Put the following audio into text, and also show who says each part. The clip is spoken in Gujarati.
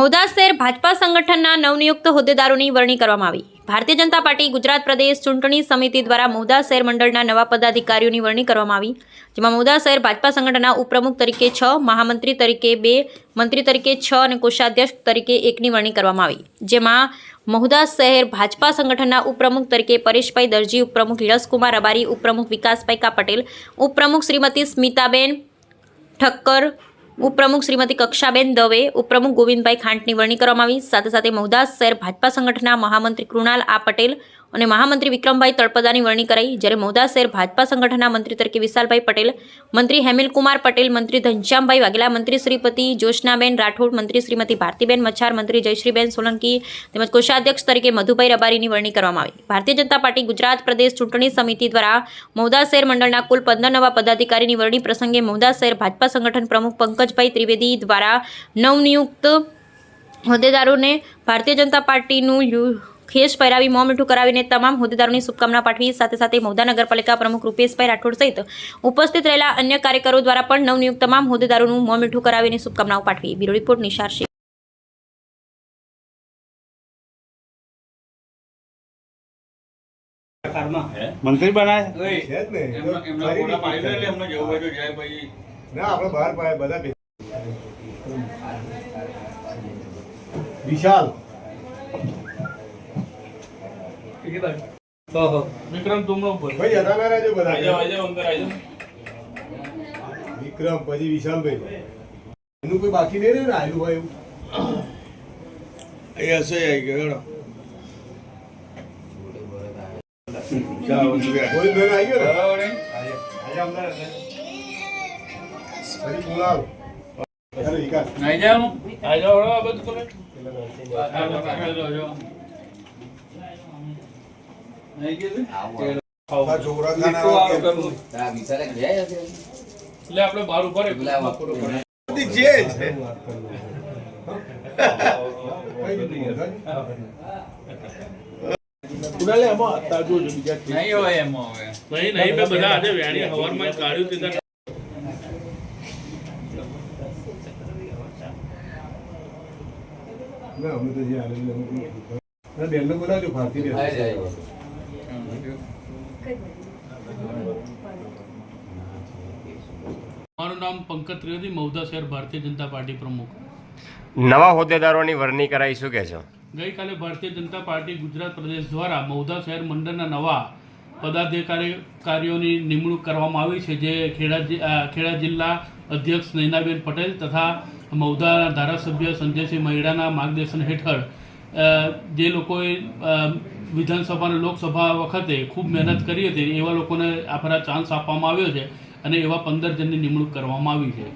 Speaker 1: મહુધા શહેર ભાજપા સંગઠનના નવનિયુક્ત હોદ્દેદારોની વરણી કરવામાં આવી. ભારતીય જનતા પાર્ટી, ગુજરાત પ્રદેશ ચૂંટણી સમિતિ દ્વારા મહુદા શહેર મંડળના નવા પદાધિકારીઓની વરણી કરવામાં આવી, જેમાં મહુદા શહેર ભાજપા સંગઠનના ઉપપ્રમુખ તરીકે છ, મહામંત્રી તરીકે બે, મંત્રી તરીકે છ અને કોષાધ્યક્ષ તરીકે એકની વરણી કરવામાં આવી. જેમાં મહુદા શહેર ભાજપા સંગઠનના ઉપપ્રમુખ તરીકે પરેશભાઈ દરજી, ઉપપ્રમુખ યશકુમાર અબારી ઉપપ્રમુખ વિકાસભાઈ કા પટેલ ઉપપ્રમુખ શ્રીમતી સ્મિતાબેન ઠક્કર ઉપપ્રમુખ શ્રીમતી કક્ષાબેન દવે, ઉપપ્રમુખ ગોવિંદભાઈ ખાંટની વરણી કરવામાં આવી. સાથે સાથે મહુદાસ શહેર ભાજપા સંગઠનના મહામંત્રી કૃણાલ આ પટેલ અને મહામંત્રી વિક્રમભાઈ તળપદાની વરણી કરાઈ, જ્યારે મોદા શહેર ભાજપા સંગઠનના મંત્રી તરીકે વિશાલભાઈ પટેલ, મંત્રી હેમિલકુમાર પટેલ, મંત્રી ઘનશ્યામભાઈ વાઘેલા, મંત્રી શ્રીપતિ જોશનાબેન રાઠોડ, મંત્રી શ્રીમતી ભારતીબેન મચ્છાર, મંત્રી જયશ્રીબેન સોલંકી તેમજ કોષાધ્યક્ષ તરીકે મધુભાઈ રબારીની વરણી કરવામાં આવી. ભારતીય જનતા પાર્ટી ગુજરાત પ્રદેશ ચૂંટણી સમિતિ દ્વારા મોદા શહેર મંડળના કુલ પંદર નવા પદાધિકારીની વરણી પ્રસંગે મોદા શહેર ભાજપા સંગઠન પ્રમુખ પંકજભાઈ ત્રિવેદી દ્વારા નવનિયુક્ત હોદ્દેદારોને ભારતીય જનતા પાર્ટીનું યુ- ખેસ પહેરાવી મોં મીઠું કરાવીને તમામ હોદ્દેદારોની શુભકામના પાઠવી. સાથે સાથે મહુદા નગરપાલિકા પ્રમુખ રૂપેશભાઈ રાઠોડ સહિત ઉપસ્થિત રહેલા અન્ય કાર્યકરો દ્વારા પણ નવનિયુક્ત તમામ હોદ્દેદારોનું મોં મીઠું કરાવીને શુભકામનાઓ પાઠવી. બ્યુરો રિપોર્ટ નિશાર
Speaker 2: મંત્રી બનાય?
Speaker 3: છે જ ને
Speaker 4: એમના એમના ફોટા પાડી દો એટલે એમને જવું હોય તો જાય પછી
Speaker 3: ના આપણે બહાર પાડે બધા ભેગા. વિશાલ
Speaker 4: વિક્રમ તુમનો બોલ.
Speaker 3: ભાઈ જતા ના રહેજો બધા
Speaker 4: આજો આજો અંદર આજો.
Speaker 3: વિક્રમ પછી વિશાલભાઈ. એનું કોઈ બાકી નહીં રહે ને આયુ હોય એવું
Speaker 4: અહીંયા હશે આવી ગયો હેડો. ચાલો
Speaker 3: કોઈ બેન આવી ગયો ને?
Speaker 4: બરાબર
Speaker 3: આજે અમને ફરી કુણાલ અને વિકાસ.
Speaker 4: આઈ જાઓ આઈ જાઓ આ બધું તમે આજો, આજો, આજો. આઈ ગયું છે?
Speaker 3: આ છોકરા
Speaker 4: મીઠું
Speaker 3: ખાના
Speaker 4: વાળું કરવું.
Speaker 5: આ વિશાલે ગયા હશે?
Speaker 4: એટલે આપણે બહાર ઊભા રહે
Speaker 5: પેલા
Speaker 4: પૂરો પડે.
Speaker 3: કઈ દીધું મોહનભાઈ?
Speaker 4: નહીં હોય એમાં હવે
Speaker 6: નહીં નહીં મેં બધા આજે વેણી હવારમાં કાઢ્યું તે
Speaker 3: ના અમે તો જે આનંદ અમે તો- બોલાવજો ભારતી બેન.
Speaker 6: મારું નામ પંકજ ત્રિવેદી મહુધા શહેર ભારતીય જનતા પાર્ટી પ્રમુખ.
Speaker 7: નવા હોદ્દેદારોની વરણી કરાઈ શું કહેશો?
Speaker 6: ગઈકાલે ભારતીય જનતા પાર્ટી ગુજરાત પ્રદેશ દ્વારા મહુધા શહેર મંડળના નવા પદાધિકારીઓની નિમણૂક કરવામાં આવી છે જે ખેડા ખેડા જિલ્લા અધ્યક્ષ નૈનાબેન પટેલ તથા મૌદાના ધારાસભ્ય સંજયસિંહ મહેડાના માર્ગદર્શન હેઠળ જે લોકોએ વિધાનસભા અને લોકસભા વખતે ખૂબ મહેનત કરી હતી, એવા લોકોને આ ફરા ચાન્સ આપવામાં આવ્યો છે અને એવા પંદર જણની નિમણૂક કરવામાં આવી છે.